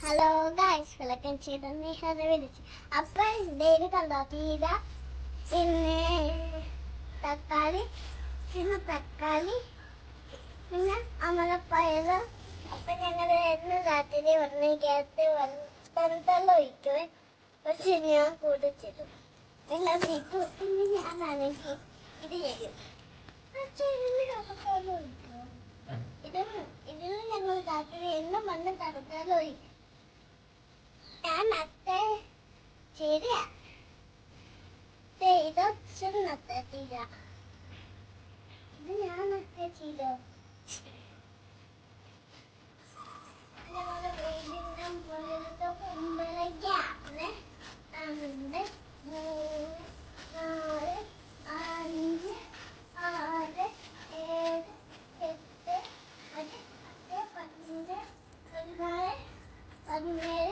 Hello guys welcome ചെയ്ത നിഹത വിളിച്ച്. അപ്പൊ ഡെയിലി കണ്ടോ തീര പിന്നെ തക്കാളി പിന്നെ തക്കാളി പിന്നെ അമലപ്പയറ് അപ്പൊ ഞങ്ങൾ ഇന്ന് രാത്രി ഒന്നിക്കകത്ത് വെള്ളം ഒഴിക്കുവേ. പക്ഷെ ഞാൻ കുടിച്ചിടും പിന്നെ വീട്ടു പിന്നെ ഞാനാണെങ്കിൽ ഇത് ചെയ്യും. ഇതിൽ ഞങ്ങൾ രാത്രി എന്നും വന്ന് തടുക്കാലോ ഞാൻ 난 아들 지리야 내 이름 순나다 지리야 그냥 하나 지려 One minute.